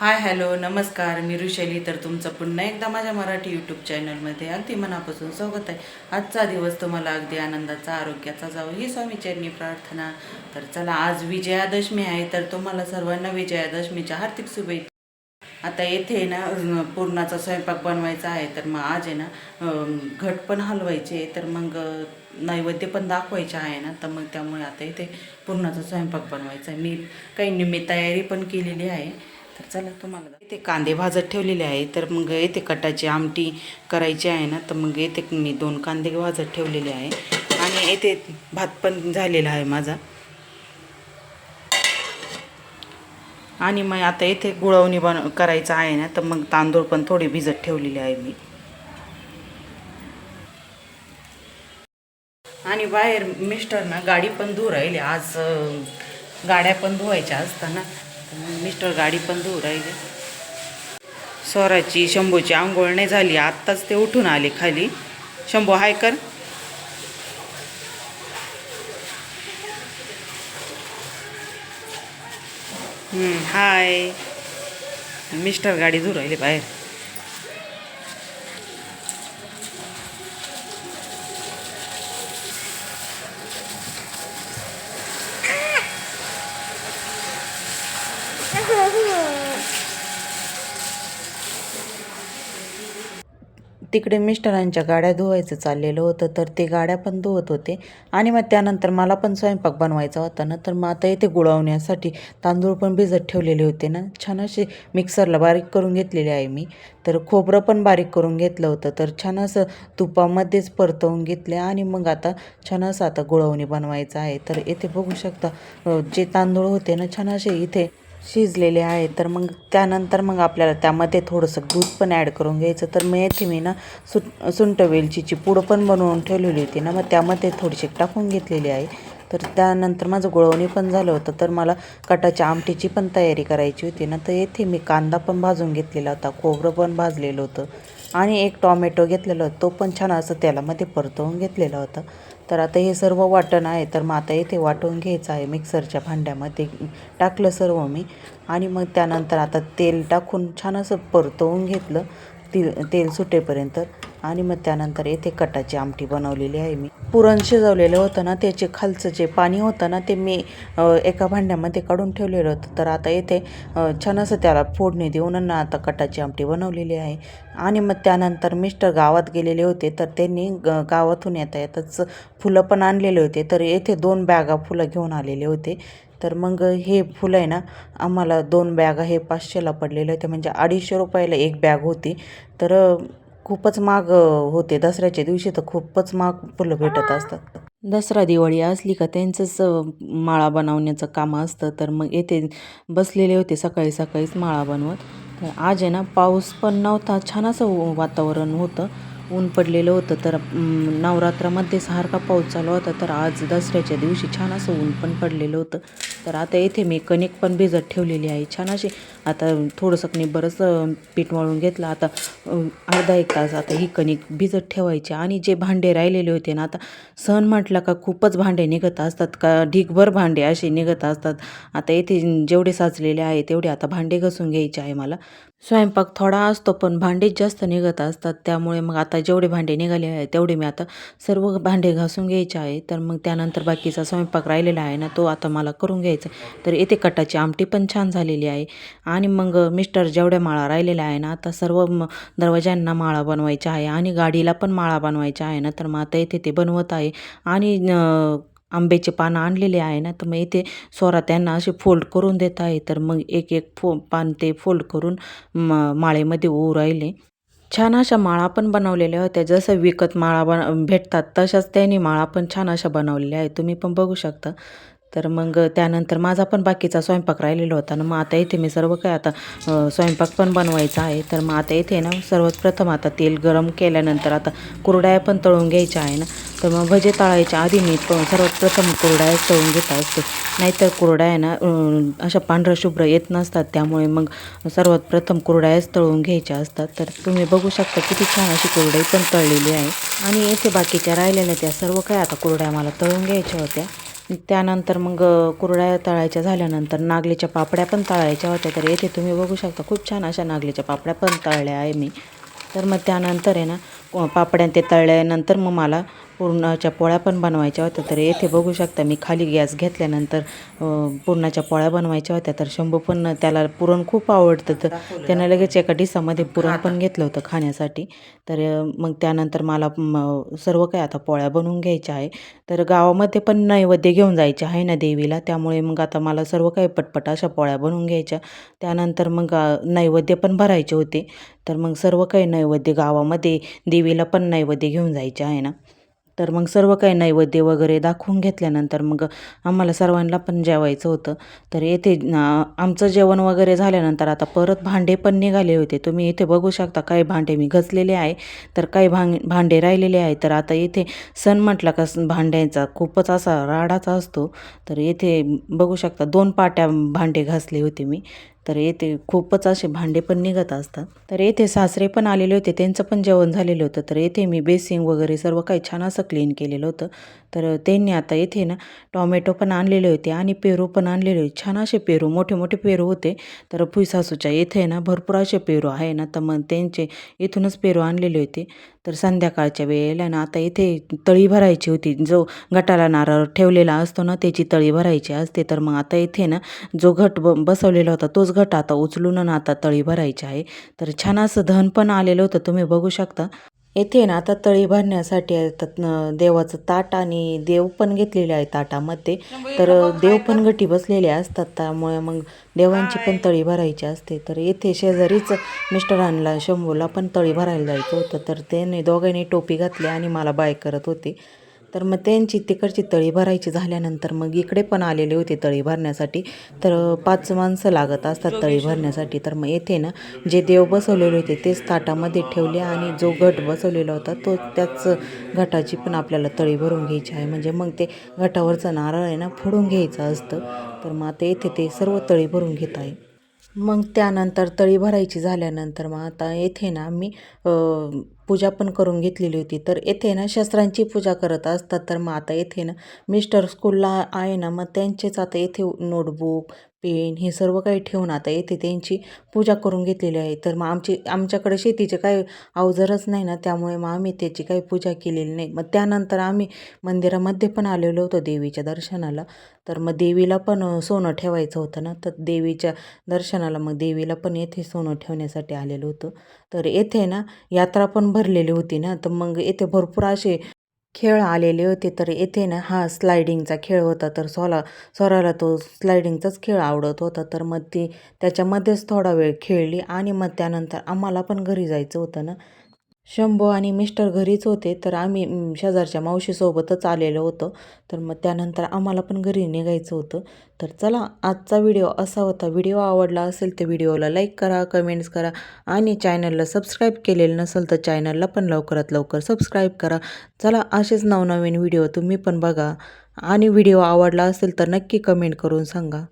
Hi hello नमस्कार. मी ऋषैली. तर तुमचं पुन्हा एकदा माझ्या मराठी यूट्यूब चॅनलमध्ये अगदी मनापासून स्वागत आहे. आजचा दिवस तुम्हाला अगदी आनंदाचा आरोग्याचा जावं ही स्वामीचरणी प्रार्थना. तर चला आज विजयादशमी आहे तर तुम्हाला सर्वांना विजयादशमीच्या हार्दिक शुभेच्छा. आता येथे ना पूर्णाचा पुरणाचा स्वयंपाक बनवायचा आहे तर मग आज आहे ना घट पण हलवायचे तर मग नैवेद्य पण दाखवायचे आहे ना तर मग त्यामुळे आता इथे पुरणाचा स्वयंपाक बनवायचा आहे. मी काही निम्मी तयारी पण केलेली आहे. तर चला तुम्हाला इथे कांदे भाजत ठेवलेले आहे तर मग येथे कटाची आमटी करायची आहे ना तर मग येथे मी दोन कांदे भाजत ठेवलेले आहे. आणि येथे भात पण झालेला आहे माझा. आणि मग आता येथे गुळवणी बन करायचं आहे ना तर मग तांदूळ पण थोडे भिजत ठेवलेले आहे मी. आणि बाहेर मिस्टर ना गाडी पण धुवू राहिले आज गाड्या पण धुवायच्या असताना. मिस्टर गाडी पण धुवू राहिले. स्वराची शंभूची आंघोळ नाही झाली. आत्ताच ते उठून आले खाली. शंभू हाय कर. हाय. मिस्टर गाडी दूर राहिली बाहेर. तिकडे मिस्टरांच्या गाड्या धुवायचं चाललेलं होतं तर ते गाड्या पण धुवत होते. आणि मग त्यानंतर मला पण स्वयंपाक बनवायचा होता ना तर मग आता इथे गुळवण्यासाठी तांदूळ पण भिजत ठेवलेले होते ना. छान असे मिक्सरला बारीक करून घेतलेले आहे मी. तर खोबरं पण बारीक करून घेतलं होतं तर छान असं तुपामध्येच परतवून घेतले आणि मग आता छान असं आता गुळवणी बनवायचं आहे. तर इथे बघू शकता जे तांदूळ होते ना छान असे इथे शिजलेले आहे. तर मग त्यानंतर मग आपल्याला त्यामध्ये थोडंसं दूध पण ॲड करून घ्यायचं. तर मग येथे मी ना सुट सुंट वेलचीची पूड पण बनवून ठेवलेली होती ना मग त्यामध्ये थोडीशी टाकून घेतलेली आहे. तर त्यानंतर माझं गुळवणी पण झालं होतं. तर मला कटाच्या आमटीची पण तयारी करायची होती ना. तर येथे मी कांदा पण भाजून घेतलेला होता. खोबरं पण भाजलेलं होतं. आणि एक टॉमॅटो घेतलेला होता. तो पण छान असं तेलामध्ये परतवून घेतलेला होता. तर आता हे सर्व वाटण आहे तर मग आता इथे वाटून घ्यायचं आहे. मिक्सरच्या भांड्यामध्ये टाकलं सर्व मी. आणि मग त्यानंतर आता तेल टाकून छान असं परतवून घेतलं ती तेल सुटेपर्यंत. आणि मग त्यानंतर येथे कटाची आमटी बनवलेली आहे मी. पुरण शिजवलेलं होतं ना त्याचे खालचं जे पाणी होतं ना ते मी एका भांड्यामध्ये काढून ठेवलेलं होतं. तर आता येथे छान असं त्याला फोडणी देऊन ना आता कटाची आमटी बनवलेली आहे. आणि मग त्यानंतर मिस्टर गावात गेलेले होते तर त्यांनी ग गावातून येता येताच फुलं पण आणलेले होते. तर येथे दोन बॅगा फुलं घेऊन आलेले होते. तर मग हे फुलं आहे ना आम्हाला दोन बॅगा हे पाचशेला पडलेले होते. म्हणजे अडीचशे रुपयाला एक बॅग होती. तर खूपच महाग अ, होते. दसऱ्याच्या दिवशी तर खूपच महाग फुलं भेटत असतात. दसरा दिवाळी असली का त्यांचंच माळा बनवण्याचं काम असतं. तर मग येथे बसलेले होते सकाळी सकाळीच माळा बनवत. तर आज आहे ना पाऊस पण नव्हता. छान असं वातावरण होतं. ऊन पडलेलं होतं. तर नवरात्रामध्ये सारखा पाऊस चालू होता. तर आज दसऱ्याच्या दिवशी छान असं ऊन पण पडलेलं होतं. तर आता येथे मी कणिक पण भिजत ठेवलेली आहे. छान अशी आता थोडंसं मी बरंच पीठ मळून घेतलं. आता अर्धा एक तास आता ही कणिक भिजत ठेवायची. आणि जे भांडे राहिलेले होते ना आता सण म्हटलं का खूपच भांडे निघत असतात. का ढीगभर भांडे असे निघत असतात. आता येथे जेवढे साचलेले आहे तेवढे आता भांडे घासून घ्यायचे आहे मला. स्वयंपाक थोडा असतो पण भांडेच जास्त निघत असतात. त्यामुळे मग आता जेवढे भांडे निघाले आहे तेवढे मी आता सर्व भांडे घासून घ्यायचे आहे. तर मग त्यानंतर बाकीचा स्वयंपाक राहिलेला आहे ना तो आता मला करून घ्यायचा तर येथे कटाची आमटी पण छान झालेली आहे. आणि मग मिस्टर जेवढ्या माळा राहिलेल्या आहे ना आता सर्व म- माळा बनवायच्या आहे आणि गाडीला पण माळा बनवायच्या आहे ना तर मग आता इथे ते बनवत आहे. आणि आंब्याचे पानं आणलेले आहे ना तर मग इथे स्वरा त्यांना असे फोल्ड करून देत आहे. तर मग एक एक फो पान ते फोल्ड करून माळेमध्ये ऊ राहिले. छान अशा माळा पण बनवलेल्या होत्या. जसं विकत माळा बन भेटतात तशाच त्यांनी माळा पण छान अशा बनवलेल्या आहेत. तुम्ही पण बघू शकता. तर मग त्यानंतर माझा पण बाकीचा स्वयंपाक राहिलेला होता ना मग आता इथे मी सर्व काय आता स्वयंपाक पण बनवायचा आहे. तर मग आता इथे ना सर्वात प्रथम आता तेल गरम केल्यानंतर आता कुरडाया पण तळून घ्यायच्या आहे ना. तर मग भजे तळायच्या आधी मी सर्वात प्रथम कुरडाया तळून घेत असते. नाहीतर कुरडाया ना अशा पांढऱ्या शुभ्र येत नसतात. त्यामुळे मग सर्वात प्रथम कुरडायाच तळून घ्यायच्या असतात. तर तुम्ही बघू शकता किती छान अशी कुरडाई पण तळलेली आहे. आणि येथे बाकीच्या राहिलेल्या त्या सर्व काय आता कुरड्या मला तळून घ्यायच्या होत्या. त्यानंतर मग कुरड्या तळायच्या झाल्यानंतर नागलीच्या पापड्या पण तळायच्या होत्या. तर येथे तुम्ही बघू शकता खूप छान अशा नागलीच्या पापड्या पण तळल्या आहे मी. तर मग त्यानंतर आहे ना पापड्या ते तळल्यानंतर मग मला पुरणाच्या पोळ्या पण बनवायच्या होत्या. तर येथे बघू शकता मी खाली गॅस घेतल्यानंतर पुरणाच्या पोळ्या बनवायच्या होत्या. तर शंभू पण त्याला पुरण खूप आवडतं. तर त्यानं लगेच एका डिसामध्ये पुरण पण घेतलं होतं खाण्यासाठी. तर मग त्यानंतर मला सर्व काही आता पोळ्या बनवून घ्यायच्या आहे. तर गावामध्ये पण नैवेद्य घेऊन जायचे आहे ना देवीला. त्यामुळे मग आता मला सर्व काही पटपट अशा पोळ्या बनवून घ्यायच्या. त्यानंतर मग नैवेद्य पण भरायचे होते. तर मग सर्व काही नैवेद्य गावामध्ये देवीला पण नैवेद्य घेऊन जायचे आहे ना. तर मग सर्व काही नैवेद्य वगैरे दाखवून घेतल्यानंतर मग आम्हाला सर्वांना पण जेवायचं होतं. तर येथे आमचं जेवण वगैरे झाल्यानंतर आता परत भांडे पण निघाले होते. तुम्ही इथे बघू शकता काही भांडे मी घसलेले आहे. तर काही भां भांडे राहिलेले आहे. तर आता इथे सण म्हटला का स- भांड्यांचा खूपच असा राडाचा असतो. तर येथे बघू शकता दोन पाट्या भांडे घासले होते मी. तर येथे खूपच असे भांडे पण निघत असतात. तर येथे सासरे पण आलेले होते त्यांचं पण जेवण झालेलं होतं. तर येथे मी बेसिंग वगैरे सर्व काही छान असं क्लीन केलेलं होतं. तर त्यांनी आता येथे ना टॉमॅटो पण आणलेले होते आणि पेरू पण आणलेले होते. छान असे पेरू मोठे मोठे पेरू होते. तर सासूच्या येथे ना भरपूर असे पेरू आहे ना तर मग त्यांचे इथूनच पेरू आणलेले होते. तर संध्याकाळच्या वेळेला ना आता इथे तळी भरायची होती. जो गटाला नारळ ठेवलेला असतो ना त्याची तळी भरायची असते. तर मग आता इथे ना जो घट ब बसवलेला होता तोच घट आता उचलून ना आता तळी भरायची आहे. तर छान असं धन पण आलेलं होतं. तुम्ही बघू शकता. येथे ना आता तळी भरण्यासाठी न- देवाचं ताट आणि देव पण घेतलेले आहे ताटामध्ये. तर देव पण गटी बसलेले असतात त्यामुळे मग देवांची पण तळी भरायची असते. तर येथे शेजारीच मिस्टरांना शंभूला पण तळी भरायला जायचं होतं. तर त्यांनी दोघांनी टोपी घातली आणि मला बाय करत होते. तर मग त्यांची तिकडची तळी भरायची झाल्यानंतर मग इकडे पण आलेले होते तळी भरण्यासाठी. तर पाच माणसं लागत असतात तळी भरण्यासाठी. तर मग येथे ना जे देव बसवलेले होते तेच ताटामध्ये ठेवले आणि जो गट बसवलेला होता तो त्याच घटाची पण आपल्याला तळी भरून घ्यायची आहे. म्हणजे मग ते घटावरचं नारळ आहे ना फोडून घ्यायचं असतं. तर मग आता येथे ते सर्व तळी भरून घेत आहे. मग त्यानंतर तळी भरायची झाल्यानंतर मग आता येथे ना मी पूजा पण करून घेतलेली होती. तर येथे ना शस्त्रांची पूजा करत असतात. तर मग आता येथे ना मिस्टर स्कूलला आहे ना मग त्यांचेच आता येथे नोटबुक पेन हे सर्व काही ठेवून आता येथे त्यांची पूजा करून घेतलेली आहे. तर मग आमची आमच्याकडे शेतीचे काही अवजारच नाही ना त्यामुळे मग आम्ही त्याची काही पूजा केलेली नाही. मग त्यानंतर आम्ही मंदिरामध्ये पण आलेलो होतो देवीच्या दर्शनाला. तर मग देवीला पण सोनं ठेवायचं होतं ना तर देवीच्या दर्शनाला मग देवीला पण येथे सोनं ठेवण्यासाठी आलेलो होतो. तर येथे ना यात्रा पण भरलेली होती ना तर मग येथे भरपूर असे खेळ आलेले होते. तर येथे ना हा स्लायडिंगचा खेळ होता. तर सोला स्वराला तो स्लायडिंगचाच खेळ आवडत होता. तर मग ती त्याच्यामध्येच थोडा वेळ खेळली आणि मग त्यानंतर आम्हाला पण घरी जायचं होतं ना. शंभू आणि मिस्टर घरीच होते तर आम्ही शेजारच्या मावशीसोबतच आलेलो होतो. तर मग त्यानंतर आम्हाला पण घरी निघायचं होतं. तर चला आजचा व्हिडिओ असा होता. व्हिडिओ आवडला असेल तर व्हिडिओला लाईक करा कमेंट्स करा आणि चॅनलला सबस्क्राईब केलेलं नसेल तर चॅनलला पण लवकरात लवकर सबस्क्राईब करा. चला असेच नवनवीन व्हिडिओ तुम्ही पण बघा. आणि व्हिडिओ आवडला असेल तर नक्की कमेंट करून सांगा.